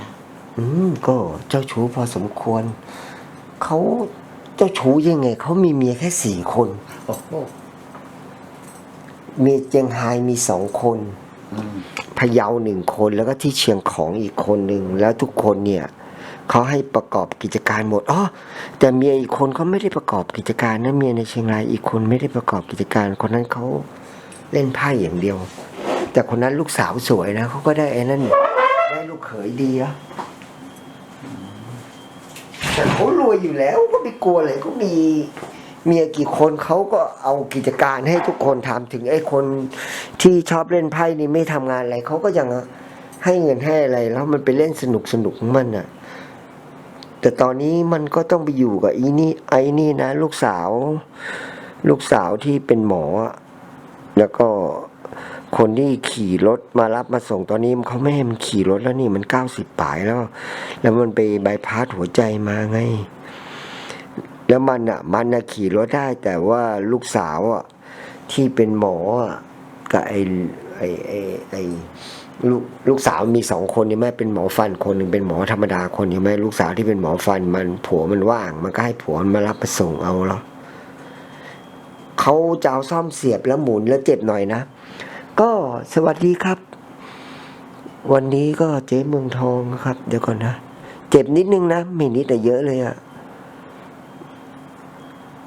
ล่ะ อืมก็เจ้าชู้พอสมควร เขาเจ้าชู้ยังไง เขามีเมียแค่สี่คนโอ้โหเมียเจียงไฮ้มีสองคนอืมพะเยาหนึ่งคนแล้วก็ที่เชียงของอีกคนหนึ่งแล้วทุกคนเนี่ยเขาให้ประกอบกิจการหมดอ๋อแต่เมียอีกคนเขาไม่ได้ประกอบกิจการนะเมียในเชียงรายอีกคนไม่ได้ประกอบกิจการ คนนั้นเขาเล่นไพ่อย่างเดียว แต่คนนั้นลูกสาวสวยนะเขาก็ได้ไอ้นั่นได้ลู กเขยดีนะแต่เขารวยอยู่แล้วก็ไม่กลัวเลยก็มีเมียกี่คนเขาก็เอากิจการให้ทุกคนทำถึงไอ้คนที่ชอบเล่นไพ่นี่ไม่ทำงานอะไรเขาก็ยังให้เงินให้อะไร แล้วมันไปเล่นสนุกสนุกมันน่ะแต่ตอนนี้มันก็ต้องไปอยู่กับอีนี่ไอ้นี่นะ ลูกสาว ลูกสาวที่เป็นหมอ แล้วก็ คนที่ขี่รถมารับมาส่งตอนนี้เขาไม่ให้มันขี่รถแล้วนี่มันเก้าสิบปลายแล้ว แล้วมันไปบายพาสหัวใจมาไง แล้วมันอะ มันอะขี่รถได้ แต่ว่าลูกสาวอะที่เป็นหมออะกับไอ้ไอ้ไอ้ไอ้ลูกลูกสาวมีสองคนนี่แม่เป็นหมอฟันคนหนึ่งเป็นหมอธรรมดาคนนี่แม่ลูกสาวที่เป็นหมอฟันมันผัวมันว่าง มันก็ให้ผัวมันมารับมาส่งเอาแล้วเขาจะเอาซ่อมเสียบแล้วหมุนแล้วเจ็บหน่อยนะ ก็สวัสดีครับ วันนี้ก็เจ๊เมืองทองครับ เดี๋ยวก่อนนะ เจ็บนิดนึงนะไม่นิดแต่เยอะเลยอะ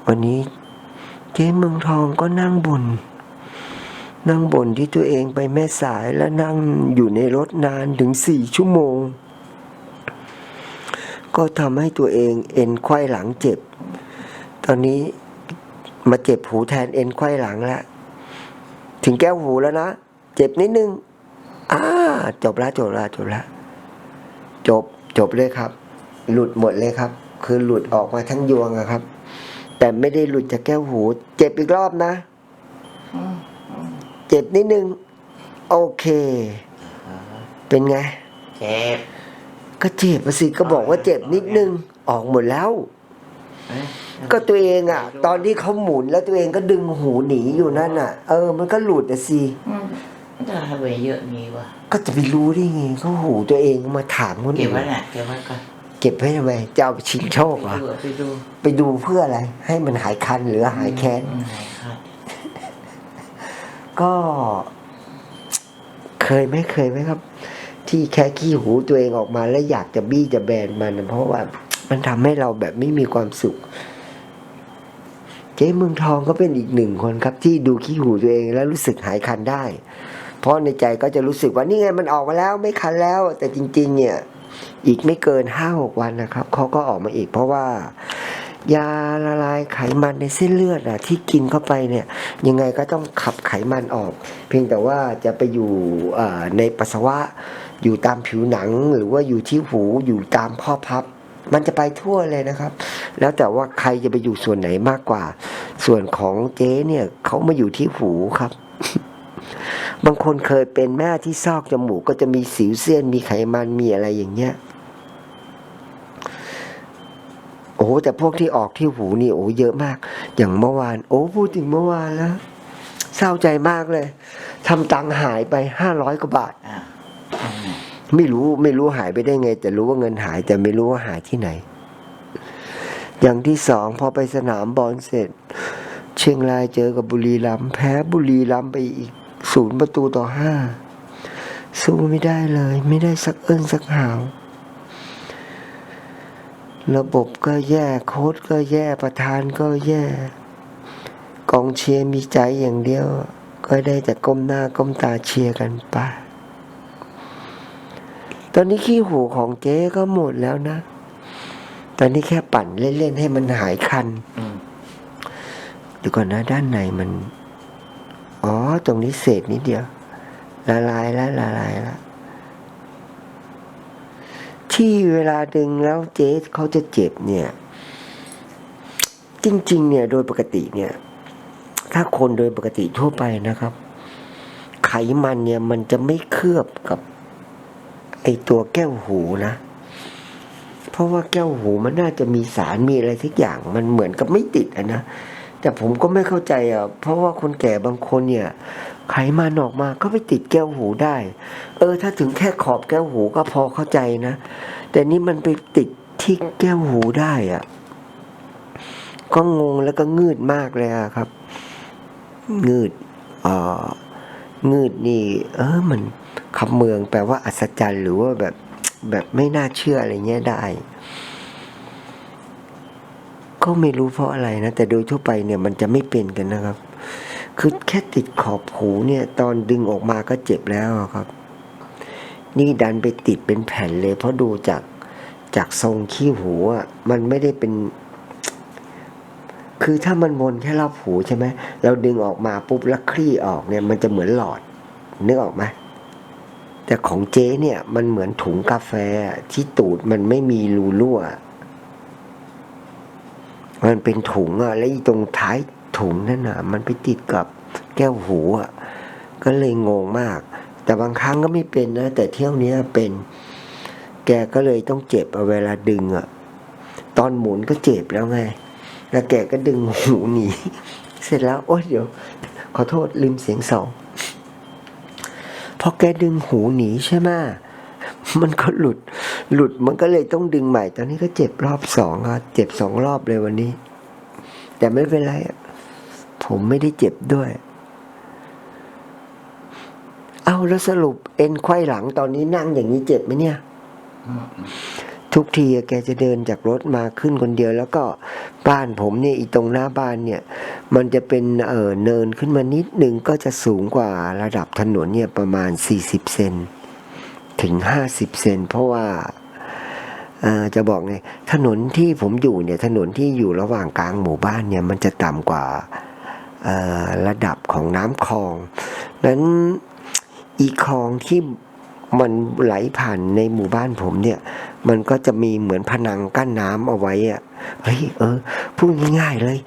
วันนี้เจ๊เมืองทองก็นั่งบนนั่งบ่นที่ตัวเองไปแม่สายแล้วนั่งอยู่ในรถนานถึงสี่ชั่วโมง ก็ทำให้ตัวเองเอ็นไขว้หลังเจ็บ ตอนนี้มาเจ็บหูแทนเอ็นไขว้หลังแล้ว ถึงแก้วหูแล้วนะ เจ็บนิดนึงอ่าจบแล้วจบแล้วจบแล้วจบจบเลยครับ หลุดหมดเลยครับ คือหลุดออกมาทั้งยวงอะครับ แต่ไม่ได้หลุดจากแก้วหู เจ็บอีกรอบนะอืมเจ็บนิดนึง โอเค เป็นไง เจ็บ ก็เจ็บอะสิก็บอกว่าเจ็บนิดนึง ออกหมดแล้วเอ้ย ก็ตัวเองอะ ตอนที่เขาหมุนแล้วตัวเองก็ดึงหูหนีอยู่นั่นอะ เออ มันก็หลุดอะสิอืมมันจะทำไมเยอะงี้วะก็จะไปรู้ได้ไงเขาหูตัวเองมาถามคนเก็บอื่นไว้น่ะเก็บไว้ก่อนเก็บไว้ทำไมจะเอาไปชิงโชคเหรอดูไปดูไปดูเพื่ออะไร ให้มันหายคันหรือหายแค้นอืมหายคันก็เคยไหมเคยไหมครับ ที่แค่ขี้หูตัวเองออกมาแล้วอยากจะบี้จะแบนมัน เพราะว่ามันทำให้เราแบบไม่มีความสุข เจ๊เมืองทองก็เป็นอีกหนึ่งคนครับ ที่ดูขี้หูตัวเองแล้วรู้สึกหายคันได้ เพราะในใจก็จะรู้สึกว่านี่ไงมันออกมาแล้วไม่คันแล้ว แต่จริง ๆ เนี่ยอีกไม่เกินห้าหกวันนะครับเขาก็ออกมาอีก เพราะว่ายาละลายไขมันในเส้นเลือดอะที่กินเข้าไปเนี่ยยังไงก็ต้องขับไขมันออก เพียงแต่ว่าจะไปอยู่ในปัสสาวะ อยู่ตามผิวหนังหรือว่าอยู่ที่หูอยู่ตามข้อพับ มันจะไปทั่วเลยนะครับ แล้วแต่ว่าใครจะไปอยู่ส่วนไหนมากกว่า ส่วนของเจ๊เนี่ยเขามาอยู่ที่หูครับ บางคนเคยเป็นแม่ที่ซอกจมูกก็จะมีสิวเสี้ยนมีไขมันมีอะไรอย่างเงี้ยโอ้โหแต่พวกที่ออกที่หูนี่โอ้เยอะมาก อย่างเมื่อวาน โอ้พูดถึงเมื่อวานแล้วเศร้าใจมากเลยทำตังค์หายไปห้าร้อยกว่าบาท ไม่รู้ไม่รู้หายไปได้ไง แต่รู้ว่าเงินหาย แต่ไม่รู้ว่าหายที่ไหน อย่างที่สองพอไปสนามบอลเสร็จ เชียงรายเจอกับบุรีรัมย์แพ้บุรีรัมย์ไปอีกศูนย์ประตูต่อห้าสู้ไม่ได้เลย ไม่ได้สักเอิ้นสักหาว ระบบก็แย่โค้ดก็แย่ประธานก็แย่ กองเชียร์มีใจอย่างเดียว ก็ได้แต่ก้มหน้าก้มตาเชียร์กันไป ตอนนี้ขี้หูของเจ๊ก็หมดแล้วนะ ตอนนี้แค่ปั่นเล่นๆให้มันหายคันอืมเดี๋ยวก่อนนะ ด้านในมัน อ๋อ ตรงนี้เศษนิดเดียว ละลายแล้วละลายแล้วที่เวลาดึงแล้วเจ๊เขาจะเจ็บเนี่ย จริง ๆ เนี่ยโดยปกติเนี่ย ถ้าคนโดยปกติทั่วไปนะครับ ไขมันเนี่ย มันจะไม่เคลือบกับ ไอตัวแก้วหูนะ เพราะว่าแก้วหูมันน่าจะมีสารมีอะไรทุกอย่าง มันเหมือนกับไม่ติดอะนะแต่ผมก็ไม่เข้าใจอะ เพราะว่าคนแก่บางคนเนี่ย ไขมันออกมาก็ไปติดแก้วหูได้ เออ ถ้าถึงแค่ขอบแก้วหูก็พอเข้าใจนะ แต่นี่มันไปติดที่แก้วหูได้อะ ก็งงแล้วก็งืดมากเลยอะครับ งืดอ่องืดนี่ เออมัน คำเมืองแปลว่าอัศจรรย์ หรือว่าแบบแบบไม่น่าเชื่ออะไรเงี้ยได้ ก็ไม่รู้เพราะอะไรนะ แต่โดยทั่วไปเนี่ยมันจะไม่เป็นกันนะครับ คือแค่ติดขอบหูเนี่ย ตอนดึงออกมาก็เจ็บแล้วครับ นี่ดันไปติดเป็นแผ่นเลย เพราะดูจากจากทรงขี้หูอะมันไม่ได้เป็น คือถ้ามันวนแค่รอบหูใช่ไหมเราดึงออกมาปุ๊บแล้วคลี่ออกเนี่ย มันจะเหมือนหลอดนึกออกไหม แต่ของเจ๊เนี่ยมันเหมือนถุงกาแฟที่ตูดมันไม่มีรูรั่ว มันเป็นถุงอะแล้วตรงท้ายถุงนั่นอะมันไปติดกับแก้วหูอะก็เลยงงมาก แต่บางครั้งก็ไม่เป็นนะ แต่เที่ยวเนี้ยเป็น แกก็เลยต้องเจ็บเอาเวลาดึงอะตอนหมุนก็เจ็บแล้วไง แล้วแกก็ดึงหูหนี เสร็จแล้ว โอ๊ยเดี๋ยว ขอโทษลืมเสียงสอง พอแกดึงหูหนีใช่ไหมมันก็หลุด หลุดมันก็เลยต้องดึงใหม่ ตอนนี้ก็เจ็บรอบสองอะเจ็บสองรอบเลยวันนี้ แต่ไม่เป็นไร ผมไม่ได้เจ็บด้วย เอาแล้วสรุปเอ็นไขว้หลังตอนนี้นั่งอย่างนี้เจ็บไหมเนี่ย ทุกทีแกจะเดินจากรถมาขึ้นคนเดียว แล้วก็บ้านผมเนี่ยอีตรงหน้าบ้านเนี่ย มันจะเป็นเออเนินขึ้นมานิดนึงก็จะสูงกว่าระดับถนนเนี่ยประมาณ 40 เซนถึง 50 เซนเพราะว่าอ่อจะบอกไงถนนที่ผมอยู่เนี่ยถนนที่อยู่ระหว่างกลางหมู่บ้านเนี่ยมันจะต่ำกว่าระดับของน้ำคลองนั้นอีคลองที่ มันไหลผ่านในหมู่บ้านผมเนี่ย มันก็จะมีเหมือนผนังกั้นน้ำเอาไว้อะเฮ้ยเออพูดง่ายๆเลย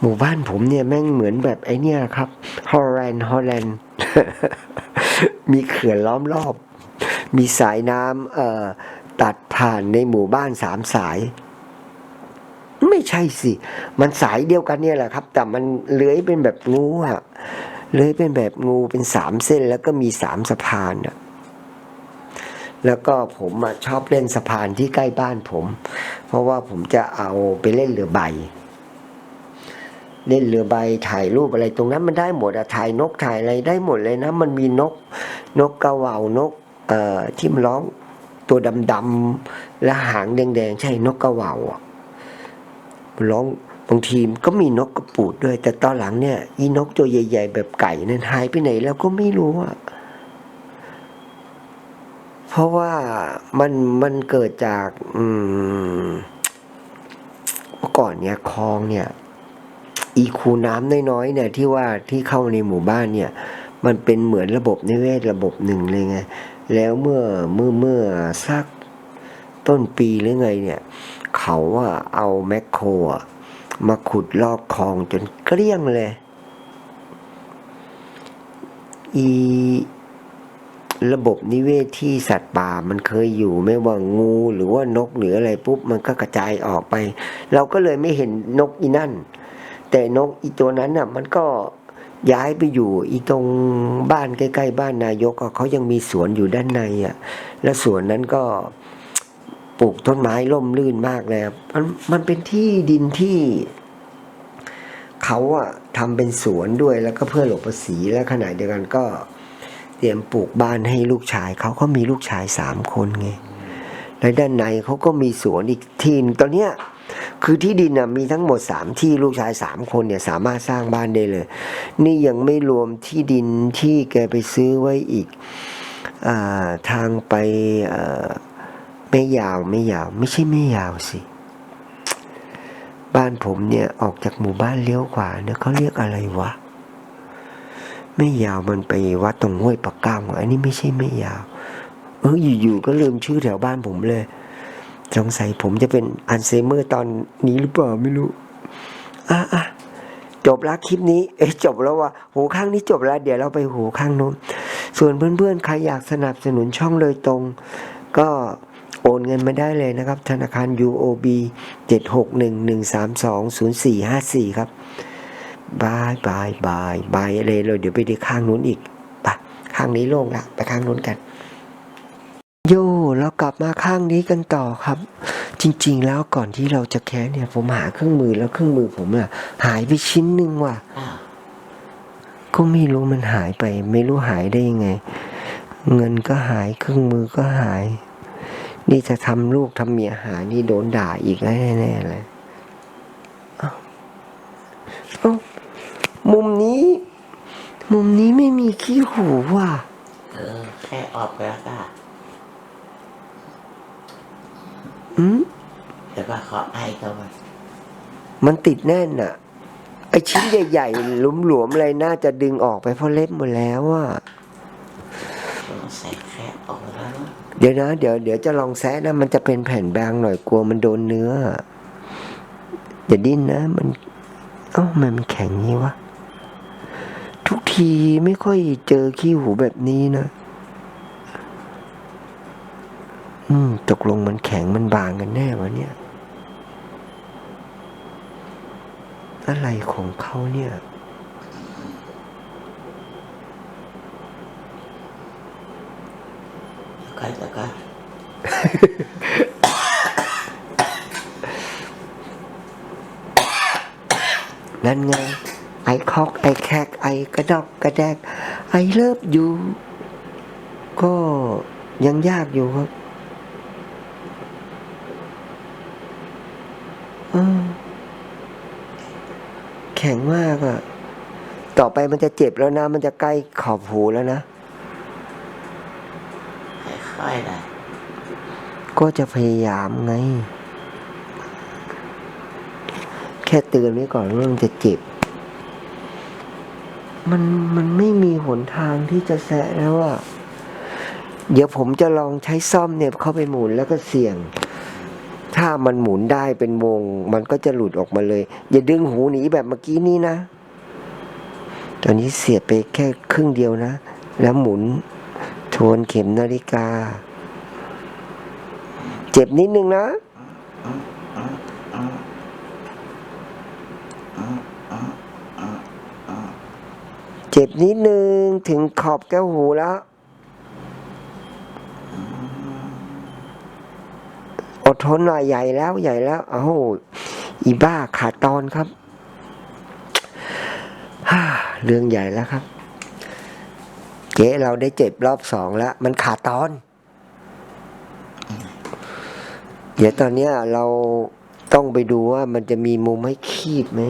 หมู่บ้านผมเนี่ยแม่งเหมือนแบบไอเนี่ยครับฮอลแลนด์ฮอลแลนด์มีเขื่อนล้อมรอบ มีสายน้ำเอ่อตัดผ่านในหมู่บ้านสามสาย ไม่ใช่สิ มันสายเดียวกันเนี่ยแหละครับ แต่มันเลื้อยเป็นแบบงูอะเลื้อยเป็นแบบงูเป็นสามเส้นแล้วก็มีสามสะพานอะ แล้วก็ผมชอบเล่นสะพานที่ใกล้บ้านผม เพราะว่าผมจะเอาไปเล่นเรือใบ เล่นเรือใบถ่ายรูปอะไรตรงนั้นมันได้หมดอะถ่ายนกถ่ายอะไรได้หมดเลยนะ มันมีนก นกกระว่านกเอ่อที่มันร้องตัวดำๆและหางแดงๆ ใช่นกกระว่าอะร้องบางทีก็มีนกกระปูดด้วย แต่ตอนหลังเนี่ยอีนกตัวใหญ่ ๆ แบบไก่นั้นหายไปไหนแล้วก็ไม่รู้อะ เพราะว่ามันมันเกิดจาก อืมเมื่อก่อนเนี่ยคลองเนี่ย อีคูน้ำน้อยๆเนี่ย ที่ว่าที่เข้าในหมู่บ้านเนี่ย มันเป็นเหมือนระบบนิเวศระบบหนึ่งเลยไงแล้วเมื่อเมื่อเมื่อสักต้นปีหรือไงเนี่ย เขาอะเอาแมคโครอะมาขุดลอกคลองจนเกลี้ยงเลย อี ระบบนิเวศที่สัตว์ป่ามันเคยอยู่ไม่ว่างูหรือว่านกหรืออะไรปุ๊บมันก็กระจายออกไป เราก็เลยไม่เห็นนกอีนั่น แต่นกอีตัวนั้นน่ะมันก็ย้ายไปอยู่อีตรงบ้านใกล้ๆบ้านนายกเขายังมีสวนอยู่ด้านในอะและสวนนั้นก็ปลูกต้นไม้ร่มรื่นมากเลยมันมันเป็นที่ดินที่เขาอะทำเป็นสวนด้วยแล้วก็เพื่อหลบภาษีและขณะเดียวกันก็ เตรียมปลูกบ้านให้ลูกชายเขาก็มีลูกชายสามคนไงและด้านในเขาก็มีสวนอีกที่หนึ่งตอนเนี้ยคือที่ดินน่ะมีทั้งหมดสามที่ลูกชายสามคนเนี่ยสามารถสร้างบ้านได้เลย นี่ยังไม่รวมที่ดินที่แกไปซื้อไว้อีกอาทางไปไม่ยาวไม่ยาว ไม่ใช่ไม่ยาวสิ บ้านผมเนี่ยออกจากหมู่บ้านเลี้ยวขวาเนี่ยเขาเรียกอะไรวะ ไม่ยาวมันไปวัดตรงห้วยปากก้ามอันนี้ไม่ใช่ไม่ยาว เอออยู่ๆก็ลืมชื่อแถวบ้านผมเลยสงสัยผมจะเป็นอัลไซเมอร์ตอนนี้หรือเปล่าไม่รู้อะอะจบแล้วคลิปนี้ เอ้จบแล้วว่ะหูข้างนี้จบแล้ว เดี๋ยวเราไปหูข้างนู้น ส่วนเพื่อนๆ ใครอยากสนับสนุนช่องโดยตรง ก็โอนเงินมาได้เลยนะครับ ธนาคาร UOB 761 132 0454 ครับ บายบายบายบายอะไรเลยเดี๋ยวไปดีข้างนู้นอีกไปข้างนี้โล่งละไปข้างนู้นกัน โย่เรากลับมาข้างนี้กันต่อครับ จริง ๆ แล้วก่อนที่เราจะแค้นเนี่ย ผมหาเครื่องมือแล้วเครื่องมือผมอะหายไปชิ้นหนึ่งว่ะอ้าวก็ไม่รู้มันหายไป ไม่รู้หายได้ยังไง เงินก็หายเครื่องมือก็หาย นี่จะทำลูกทำเมียหายนี่โดนด่าอีกแน่ๆเลยเอ้าเอ้า มุมนี้ มุมนี้ไม่มีขี้หูว่ะ เออ แค่ออกไปแล้วก็อืมเดี๋ยวก็ขอไอเข้ามามันติดแน่นอะไอชิ้นใหญ่ๆหลวมๆอะไรน่าจะดึงออกไปเพราะเล็บหมดแล้วอะต้องใส่แค่ออกแล้วนะเดี๋ยวนะ เดี๋ยวเดี๋ยวจะลองแซะนะ มันจะเป็นแผ่นบางหน่อยกลัวมันโดนเนื้ออย่าดิ้นนะ มัน เอ้าทำไมมันแข็งงี้วะ ทุกทีไม่ค่อยเจอขี้หูแบบนี้นะ อืม ตกลงมันแข็งมันบางกันแน่วะเนี่ย อะไรของเขาเนี่ยแล้วก็แล้วก็นั่นไง ไอคอกไอแคกไอกระดอกกระแดกไอเลิฟอยู่ก็ยังยากอยู่ครับเออแข็งมากอะต่อไปมันจะเจ็บแล้วนะ มันจะใกล้ขอบหูแล้วนะค่อยๆนะก็จะพยายามไง แค่เตือนไว้ก่อนว่ามันจะเจ็บ มันมันไม่มีหนทางที่จะแซะแล้วอะเดี๋ยวผมจะลองใช้ซ่อมเนี่ยเข้าไปหมุนแล้วก็เสี่ยง ถ้ามันหมุนได้เป็นวง มันก็จะหลุดออกมาเลย อย่าดึงหูหนีแบบเมื่อกี้นี้นะ ตอนนี้เสียบไปแค่ครึ่งเดียวนะ แล้วหมุนทวนเข็มนาฬิกา เจ็บนิดนึงนะ จ็บนิดนึงถึงขอบแก้วหูแล้ว อดทนหน่อยใหญ่แล้วใหญ่แล้วเอ้าอีบ้าขาดตอนครับฮ่าเรื่องใหญ่แล้วครับ เจ๊เราได้เจ็บรอบสองแล้ว มันขาดตอน เดี๋ยวตอนนี้เราต้องไปดูว่ามันจะมีมุมให้คีบไหม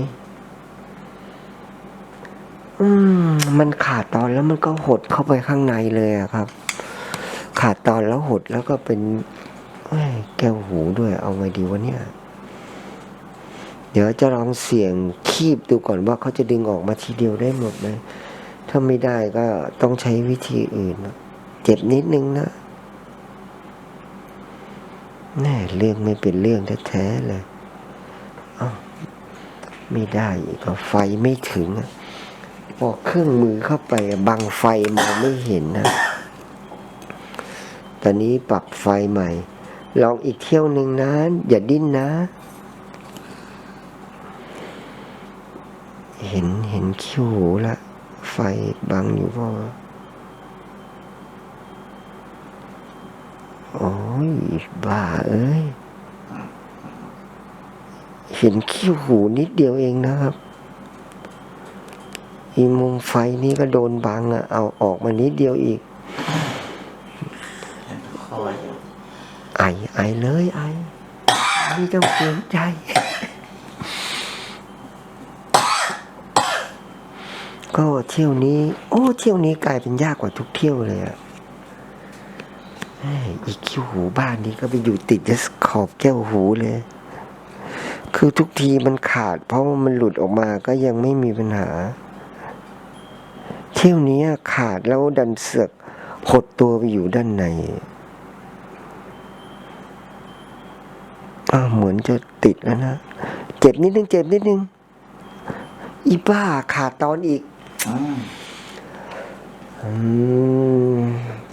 อืม มันขาดตอนแล้วมันก็หดเข้าไปข้างในเลยอะครับ ขาดตอนแล้วหดแล้วก็เป็นแก้วหูด้วยเอาไงดีวะเนี่ย เดี๋ยวจะลองเสี่ยงคีบดูก่อนว่าเขาจะดึงออกมาทีเดียวได้หมดไหมถ้าไม่ได้ก็ต้องใช้วิธีอื่น เจ็บนิดนึงนะแน่เรื่องไม่เป็นเรื่องแท้ๆเลยอ้าวไม่ได้อีกอะไฟไม่ถึงอะ พอเครื่องมือเข้าไปบังไฟมองไม่เห็นนะ ตอนนี้ปรับไฟใหม่ ลองอีกเที่ยวหนึ่งนะ อย่าดิ้นนะ เห็นเห็นคิ้วหูละ ไฟบังอยู่เปล่าวะโอ้ยบ้าเอ้ย เห็นคิ้วหูนิดเดียวเองนะครับ อีมุมไฟนี่ก็โดนบังอะเอาออกมานิดเดียวอีกคอยไอไอเลยไอไม่ต้องเกรงใจ ก็เที่ยวนี้ โอ้เที่ยวนี้กลายเป็นยากกว่าทุกเที่ยวเลยอะอีกคิวหูบ้านนี้ก็ไปอยู่ติดจะขอบแก้วหูเลย คือทุกทีมันขาด เพราะมันหลุดออกมาก็ยังไม่มีปัญหา เที่ยวนี้ขาดแล้วดันเสือกหดตัวไปอยู่ด้านในอ้าเหมือนจะติดแล้วนะ เจ็บนิดนึง เจ็บนิดนึง อีบ้าขาดตอนอีกอือืม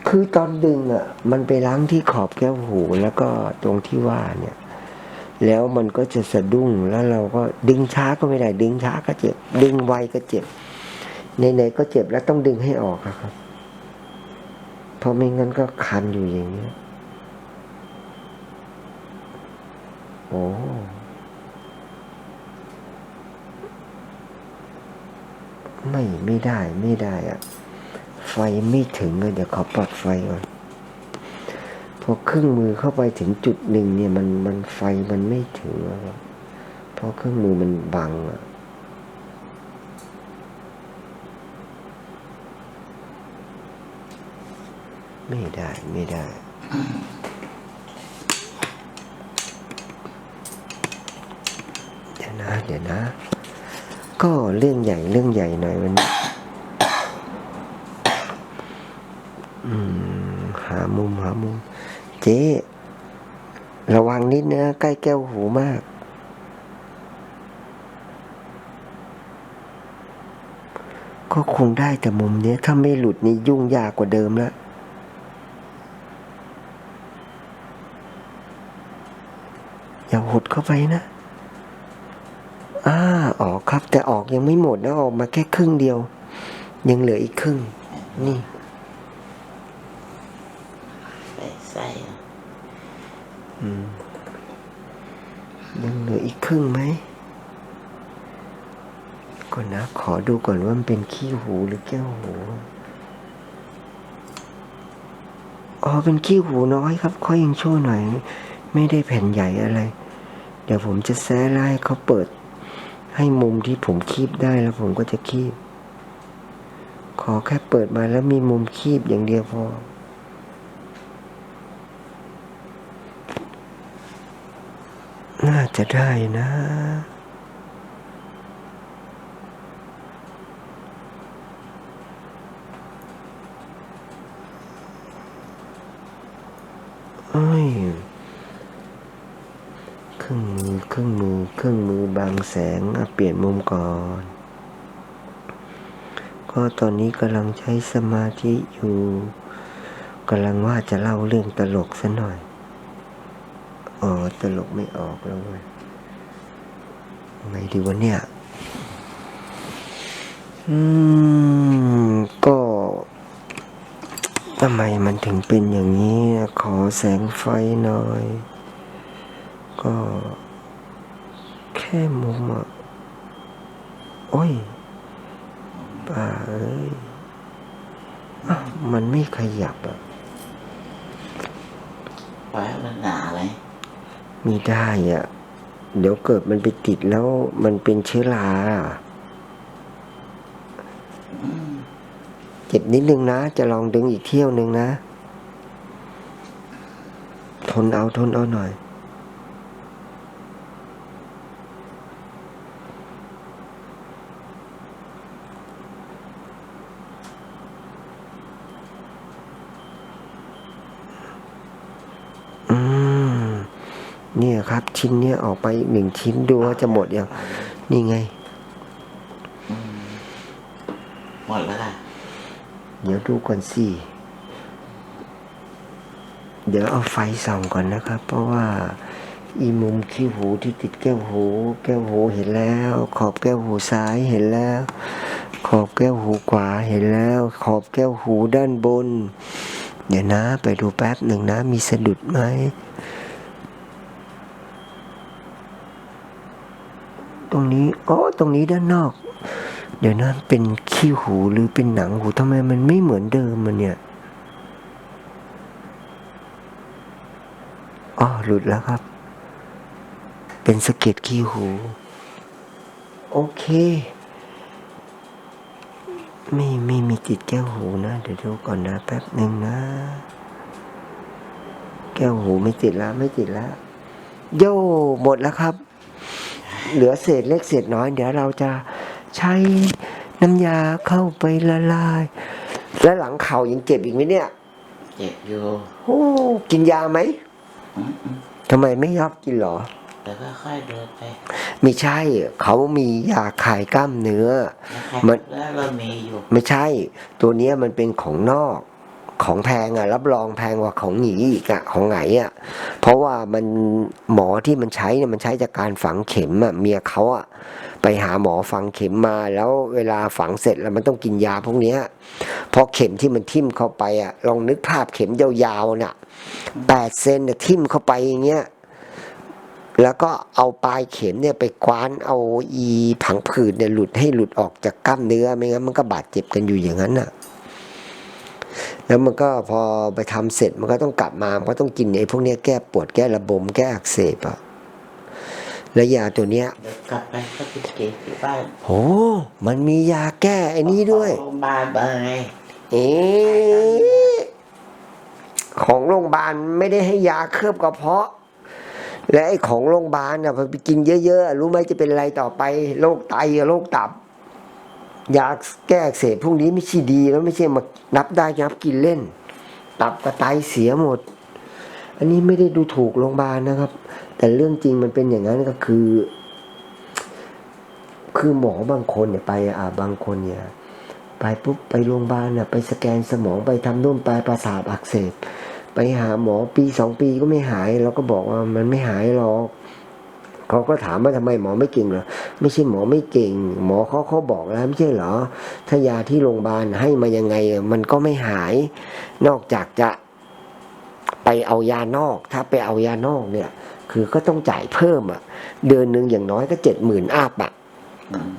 คือตอนดึงอะ มันไปล้างที่ขอบแก้วหูแล้วก็ตรงที่ว่าเนี่ย แล้วมันก็จะสะดุ้งแล้วเราก็ดึงช้าก็ไม่ได้ ดึงช้าก็เจ็บ ดึงไวก็เจ็บ ไหนๆก็เจ็บแล้วต้องดึงให้ออกครับ เพราะไม่งั้นก็คันอยู่อย่างนี้ โอ้ไม่ไม่ได้ไม่ได้อะไฟไม่ถึงเลยเดี๋ยวขอปรับไฟก่อนพอเครื่องมือเข้าไปถึงจุดหนึ่งเนี่ยมันมันไฟมันไม่ถึงอะครับเพราะเครื่องมือมันบังอะ ไม่ได้ไม่ได้ เดี๋ยวนะ เดี๋ยวนะ ก็เรื่องใหญ่เรื่องใหญ่หน่อยวันนี้หามุมหามุม เจ๊ระวังนิดนะ ใกล้แก้วหูมาก ก็คงได้แต่มุมเนี้ยถ้าไม่หลุดนี่ยุ่งยากกว่าเดิมแล้ว อย่าหดเข้าไปนะอ่าออกครับ แต่ออกยังไม่หมดนะออกมาแค่ครึ่งเดียว ยังเหลืออีกครึ่ง นี่ใส่ใส่ยังเหลืออีกครึ่งไหมก่อนนะ ขอดูก่อนว่ามันเป็นขี้หูหรือแก้วหูอ๋อเป็นขี้หูน้อยครับ ค่อยยังชั่วหน่อย ไม่ได้แผ่นใหญ่อะไร เดี๋ยวผมจะแซะไล่เขาเปิด ให้มุมที่ผมคีบได้แล้วผมก็จะคีบ ขอแค่เปิดมาแล้วมีมุมคีบอย่างเดียวพอน่าจะได้นะ เอ้ยเครื่องมือ เครื่องมือเครื่องมือบางแสงเปลี่ยนมุมก่อน ก็ตอนนี้กำลังใช้สมาธิอยู่กำลังว่าจะเล่าเรื่องตลกซะหน่อยอ๋อตลกไม่ออกแล้วเว้ยไงดีวะเนี่ยอืมก็ทำไมมันถึงเป็นอย่างนี้ ขอแสงไฟหน่อย ก็ ค่มุมอะ โอ้ยป่าเอ้ยอ้าวมันไม่ขยับอะไว้มันหนาไหมมีได้อะ เดี๋ยวเกิดมันไปติดแล้วมันเป็นเชื้อราเจ็บนิดนึงนะ จะลองดึงอีกเที่ยวนึงนะ ทนเอาทนเอาหน่อย นี่ยครับ ชิ้นเนี้ยออกไปอีกหนึ่งชิ้นดูว่าจะหมดยังนี่ไง หมดแล้วค่ะเดี๋ยวดูก่อนสิเดี๋ยวเอาไฟส่องก่อนนะครับ เพราะว่า อีมุมขี้หูที่ติดแก้วหู แก้วหูเห็นแล้ว ขอบแก้วหูซ้ายเห็นแล้ว ขอบแก้วหูขวาเห็นแล้ว ขอบแก้วหูด้านบน เดี๋ยวนะ ไปดูแป๊บหนึ่งนะ มีสะดุดไหม รงนี้อ๋อตรงนี้ด้านนอก เดี๋ยวนะเป็นขี้หูหรือเป็นหนังหูทำไมมันไม่เหมือนเดิมมันเนี่ยอ๋อหลุดแล้วครับ เป็นสะเก็ดขี้หู โอเค ไม่ไม่มีติดแก้วหูนะ เดี๋ยวดูก่อนนะแป๊บหนึ่งนะ แก้วหูไม่ติดแล้วไม่ติดแล้วโย่หมดแล้วครับ เหลือเศษเล็กเศษน้อย เดี๋ยวเราจะใช้น้ำยาเข้าไปละลาย แล้วหลังเข่ายังเจ็บอีกไหมเนี่ย เจ็บอยู่โอ้กินยาไหมอืมอืมทำไมไม่ยอบกินหรอแล้วก็ค่อยเดินไปไม่ใช่เขามียาคลายกล้ามเนื้อนะครับมันแล้วเรามีอยู่ ไม่ใช่ ตัวเนี้ยมันเป็นของนอก ของแพงอะ รับรองแพงกว่าของหนีอีกอะของไหนอะ เพราะว่ามันหมอที่มันใช้เนี่ยมันใช้จากการฝังเข็มอะเมียเขาอะไปหาหมอฝังเข็มมา แล้วเวลาฝังเสร็จแล้วมันต้องกินยาพวกเนี้ยพราะเข็มที่มันทิ่มเข้าไปอะลองนึกภาพเข็มยาวๆน่ะแปดเซนน่ะทิ่มเข้าไปอย่างเงี้ยแล้วก็เอาปลายเข็มเนี่ยไปคว้านเอาอีผังผืดเนี่ยหลุดให้หลุดออกจากกล้ามเนื้อไม่งั้นมันก็บาดเจ็บกันอยู่อย่างนั้นน่ะ แล้วมันก็พอไปทำเสร็จมันก็ต้องกลับมา มันก็ต้องกินไอ้พวกเนี้ยแก้ปวดแก้ระบมแก้อักเสบอะและยาตัวเนี้ยเดี๋ยวกลับไปก็ไปกินที่บ้านโหมันมียาแก้ไอ้นี้ด้วยโรงพยาบาลเบอร์ไงเอ๊ะของโรงพยาบาลไม่ได้ให้ยาเคลือบกระเพาะ และไอ้ของโรงพยาบาลน่ะพอไปกินเยอะๆรู้ไหมจะเป็นอะไรต่อไปโรคไตกับโรคตับ ยาแก้เสพพวกนี้ไม่ใช่ดีแล้วไม่ใช่มานับได้นับกินเล่น ตับกับไตเสียหมด อันนี้ไม่ได้ดูถูกโรงพยาบาลนะครับ แต่เรื่องจริงมันเป็นอย่างนั้นก็คือ คือหมอบางคนเนี่ยไปอ่าบางคนเนี่ยไปปุ๊บไปโรงพยาบาลน่ะไปสแกนสมองไปทำนู่นไปประสาทอักเสบไปหาหมอปีสองปีก็ไม่หายเราก็บอกว่ามันไม่หายหรอก เขาก็ถามว่าทำไมหมอไม่เก่งเหรอไม่ใช่หมอไม่เก่ง หมอเขาเขาบอกแล้วไม่ใช่เหรอ ถ้ายาที่โรงพยาบาลให้มายังไง มันก็ไม่หาย นอกจากจะไปเอายานอก ถ้าไปเอายานอกเนี่ย คือก็ต้องจ่ายเพิ่มอะ เดือนหนึ่งอย่างน้อยก็เจ็ดหมื่นอัพอะอืม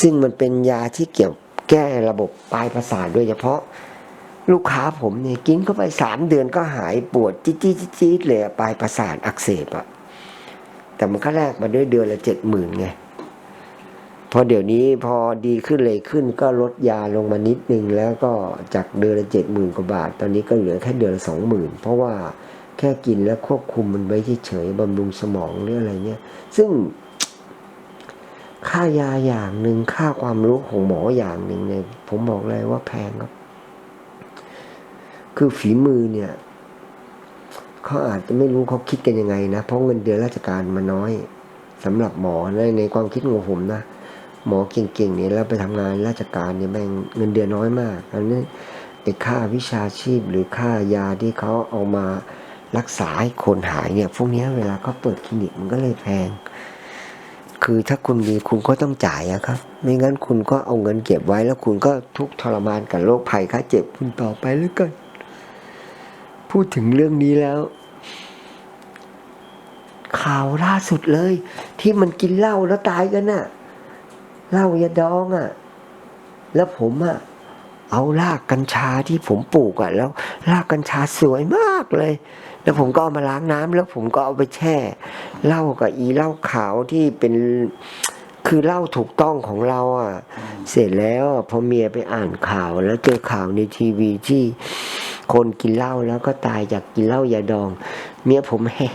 ซึ่งมันเป็นยาที่เกี่ยวแก้ระบบปลายประสาทโดยเฉพาะ ลูกค้าผมเนี่ยกินเข้าไปสามเดือนก็หายปวดจี๊ดจี๊ดจี๊ดจี๊ดเลยอะปลายประสาทอักเสบอะ แต่มันก็แลกมาด้วยเดือนละเจ็ดหมื่นไงพอเดี๋ยวนี้พอดีขึ้นเลยขึ้นก็ลดยาลงมานิดนึงแล้วก็จากเดือนละเจ็ดหมื่นกว่าบาท ตอนนี้ก็เหลือแค่เดือนละสองหมื่นเพราะว่าแค่กินแล้วควบคุมมันไว้เฉยๆบำรุงสมองหรืออะไรเงี้ยซึ่งค่ายาอย่างหนึ่งค่าความรู้ของหมออย่างหนึ่งเนี่ยผมบอกเลยว่าแพงครับ คือฝีมือเนี่ย เขาอาจจะไม่รู้เขาคิดกันยังไงนะ เพราะเงินเดือนราชการมันน้อยสำหรับหมอในในความคิดของผมนะ หมอเก่งๆเนี่ยแล้วไปทำงานราชการเนี่ยแม่งเงินเดือนน้อยมาก อันนี้ไอ้ค่าวิชาชีพหรือค่ายาที่เขาเอามารักษาให้คนหายเนี่ยพวกนี้เวลาเขาเปิดคลินิกมันก็เลยแพง คือถ้าคุณมีคุณก็ต้องจ่ายอะครับ ไม่งั้นคุณก็เอาเงินเก็บไว้แล้วคุณก็ทุกทรมานกับโรคภัยไข้เจ็บคุณต่อไปแล้วกัน พูดถึงเรื่องนี้แล้ว ข่าวล่าสุดเลย ที่มันกินเหล้าแล้วตายกันน่ะเหล้ายาดองอะแล้วผมอะเอารากกัญชาที่ผมปลูกอะแล้วรากกัญชาสวยมากเลย แล้วผมก็เอามาล้างน้ำแล้วผมก็เอาไปแช่เหล้ากับอีเหล้าขาวที่เป็นคือเหล้าถูกต้องของเราอะ เสร็จแล้วพอเมียไปอ่านข่าวแล้วเจอข่าวในทีวีที่ คนกินเหล้าแล้วก็ตายจากกินเหล้ายาดอง เมียผมแฮ่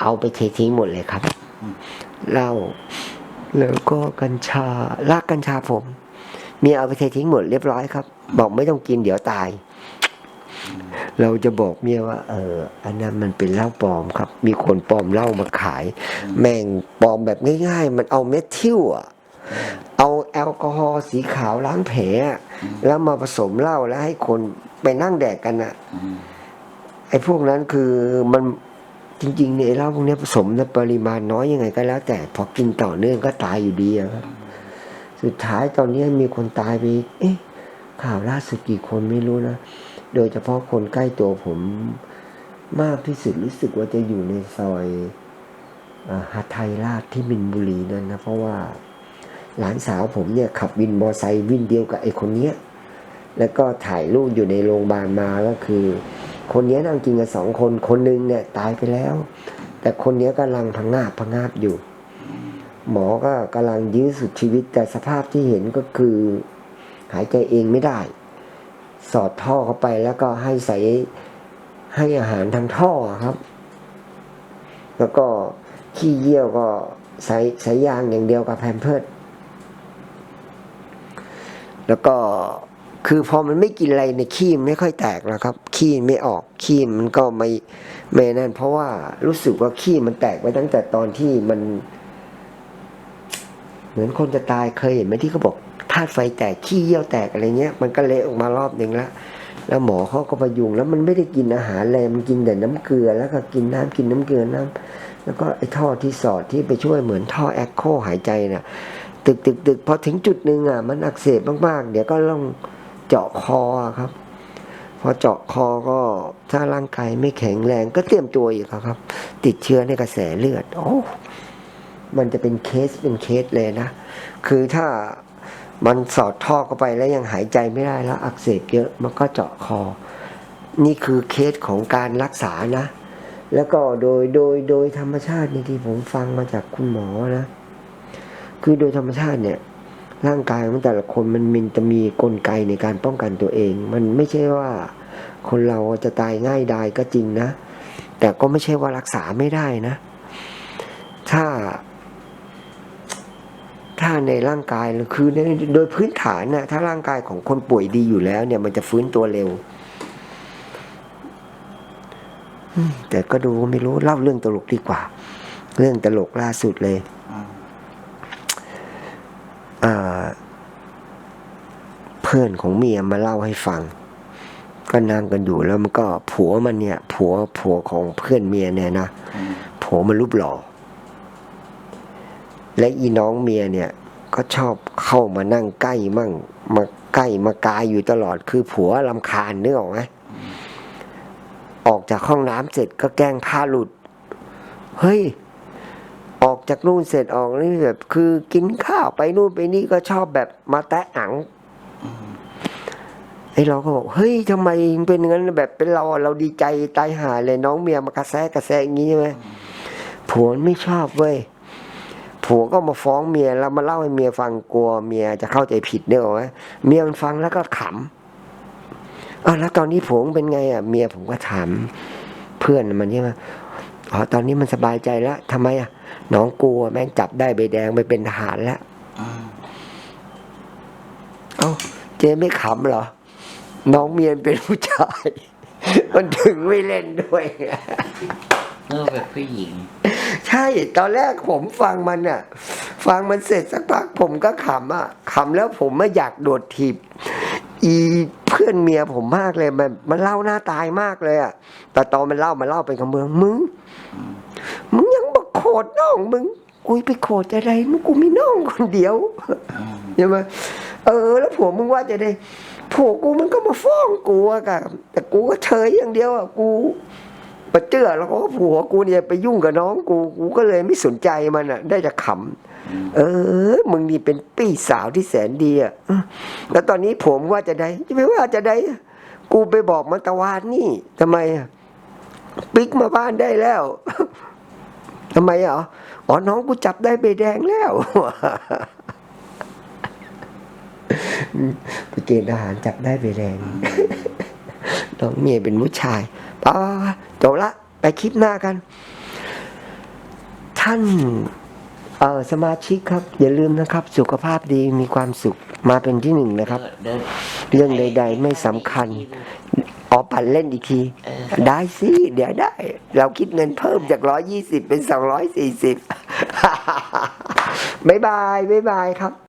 เอาไปเททิ้งหมดเลยครับเหล้าแล้วก็กัญชารากกัญชาผมเมียเอาไปเททิ้งหมดเรียบร้อยครับ บอกไม่ต้องกินเดี๋ยวตาย เราจะบอกเมียว่า เออ อันนั้นมันเป็นเหล้าปลอมครับ มีคนปลอมเหล้ามาขาย แม่งปลอมแบบง่ายๆ มันเอาเม็ดทิลอะ เอาแอลกอฮอล์สีขาวล้างแผลอะแล้วมาผสมเหล้าแล้วให้คนไปนั่งแดกกันอะอืมไอ้พวกนั้นคือมันจริงๆเนี่ยไอ้เหล้าพวกเนี้ยผสมในปริมาณน้อยยังไงก็แล้ว แต่พอกินต่อเนื่องก็ตายอยู่ดีอะครับ สุดท้ายตอนนี้มีคนตายไปอีกเอ๊ะ ข่าวล่าสุดกี่คนไม่รู้นะ โดยเฉพาะคนใกล้ตัวผมมากที่สุดรู้สึกว่าจะอยู่ในซอยอาหาไทยราชที่มินบุรีนั่นนะ เพราะว่า หลานสาวผมเนี่ยขับวินมอไซค์วินเดียวกับไอ้คนเนี้ยแล้วก็ถ่ายรูปอยู่ในโรงพยาบาลมาก็คือ คนเนี้ยนั่งกินกันสองคนคนหนึงเนี่ยตายไปแล้ว แต่คนเนี้ยกำลังพังงาบพังงาบอยู่ หมอก็กำลังยื้อสุดชีวิตแต่สภาพที่เห็นก็คือ หายใจเองไม่ได้ สอดท่อเข้าไปแล้วก็ให้ใส่ให้อาหารทางท่อครับ แล้วก็ขี้เยี่ยวก็ใส่ใส่ยางอย่างเดียวกับแพมเพิร์ด แล้วก็คือพอมันไม่กินอะไรในขี้มันไม่ค่อยแตกแล้วครับ ขี้ไม่ออกขี้มันก็ไม่ไม่นั่น เพราะว่ารู้สึกว่าขี้มันแตกไปตั้งแต่ตอนที่มัน เหมือนคนจะตายเคยเห็นไหมที่เขาบอกธาตุไฟแตกขี้เยี่ยวแตกอะไรเงี้ย มันก็เละออกมารอบหนึ่งแล้วแล้วหมอเขาก็ประยุงแล้วมันไม่ได้กินอาหารเลยมันกินแต่น้ำเกลือ แล้วก็กินน้ำกินน้ำเกลือน้ำแล้วก็ไอ้ท่อที่สอดที่ไปช่วยเหมือนท่อแอคโคหายใจน่ะ ตึกตึกตึกพอถึงจุดหนึ่งอะ มันอักเสบมากๆ เดี๋ยวก็ต้องเจาะคอครับ พอเจาะคอก็ถ้าร่างกายไม่แข็งแรงก็เตรียมตัวอีกครับ ติดเชื้อในกระแสเลือดโอ้มันจะเป็นเคสเป็นเคสเลยนะ คือถ้ามันสอดท่อเข้าไปแล้วยังหายใจไม่ได้แล้วอักเสบเยอะมันก็เจาะคอ นี่คือเคสของการรักษานะ แล้วก็โดยโดยโดยธรรมชาตินี่ที่ผมฟังมาจากคุณหมอนะ คือโดยธรรมชาติเนี่ยร่างกายของแต่ละคนมันมีจะมีกลไกในการป้องกันตัวเอง มันไม่ใช่ว่าคนเราจะตายง่ายดายก็จริงนะ แต่ก็ไม่ใช่ว่ารักษาไม่ได้นะ ถ้า ถ้าในร่างกายคือในโดยพื้นฐานนะถ้าร่างกายของคนป่วยดีอยู่แล้ว เนี่ย มันจะฟื้นตัวเร็วแต่ก็ดูไม่รู้เล่าเรื่องตลกดีกว่า เรื่องตลกล่าสุดเลย อืม อ่าเพื่อนของเมียมาเล่าให้ฟัง ก็นั่งกันอยู่แล้วมันก็ผัวมันเนี่ย ผัวผัวของเพื่อนเมียเนี่ยนะผัวมันรูปหล่อ และอีน้องเมียเนี่ย ก็ชอบเข้ามานั่งใกล้มั่ง มาใกล้มากายอยู่ตลอดคือผัวลำคาญนึกออกไหมออกจากห้องน้ำเสร็จก็แกล้งผ้าหลุด เฮ้ย ออกจากนู่นเสร็จออกนี่แบบ คือกินข้าวไปนู่นไปนี่ก็ชอบแบบมาแตะอัง ไอ้เราก็บอกเฮ้ยทำไมเป็นอย่างนั้นแบบเป็นเราอะเราดีใจตายหาเลยน้องเมียมากระแซะกระแซะอย่างนี้ใช่ไหมผัวไม่ชอบเว้ยผัวก็มาฟ้องเมียแล้วมาเล่าให้เมียฟังกลัวเมียจะเข้าใจผิดเนกอะไหมเมียมันฟังแล้วก็ขำอ้าวแล้วตอนนี้ผัวมึงเป็นไงอะ เมียผมก็ถามเพื่อนมันใช่ไหมอ๋อตอนนี้มันสบายใจแล้วทำไมอะ น้องกลัวแม่งจับได้ใบแดงไปเป็นทหารแล้วอืมเอ้าเจ๊ไม่ขำเหรอ น้องเมียนเป็นผู้ชาย มันถึงไม่เล่นด้วยเออแบบผู้หญิง ใช่ตอนแรกผมฟังมันอะ ฟังมันเสร็จสักพักผมก็ขำอะขำแล้วผมไม่อยากโดดถีบอีเพื่อนเมียผมมากเลยมันมันเล่าหน้าตายมากเลยอะ แต่ตอนมันเล่ามันเล่าเป็นคำเมืองมึง มึงยังบอกโคตรน้องมึงกูไปโคตรอะไรมึงกูมีน้องคนเดียวอืมใช่ไหมเออ แล้วผัวมึงว่าจะได้ ผัวกูมันก็มาฟ้องกูอะกะแต่กูก็เฉยอย่างเดียวอะกูปะเจือแล้วก็ผัวกูเนี่ยไปยุ่งกับน้องกูกูก็เลยไม่สนใจมันอะได้จะขำเออ มึงนี่เป็นปี้สาวที่แสนดีอะแล้วตอนนี้ผมว่าจะได้จะไม่ว่าจะได้ กูไปบอกมันตะวานนี่ทำไมอะปิกมาบ้านได้แล้วทำไมอะอ๋อน้องกูจับได้ใบแดงแล้ว ไปเกณฑ์ทหารจับได้ใบแดงน้องเมียเป็นผู้ชายป้าจบละไปคลิปหน้ากัน ท่านเออสมาชิกครับ อย่าลืมนะครับ สุขภาพดีมีความสุขมาเป็นที่หนึ่งนะครับเดินเรื่องใด ๆ ไม่สำคัญอ๋อปั่นเล่นอีกทีเออได้สิ เดี๋ยวได้ เราคิดเงินเพิ่มจากร้อยยี่สิบเป็นสองร้อยสี่สิบบ๊ายบาย บ๊ายบายครับ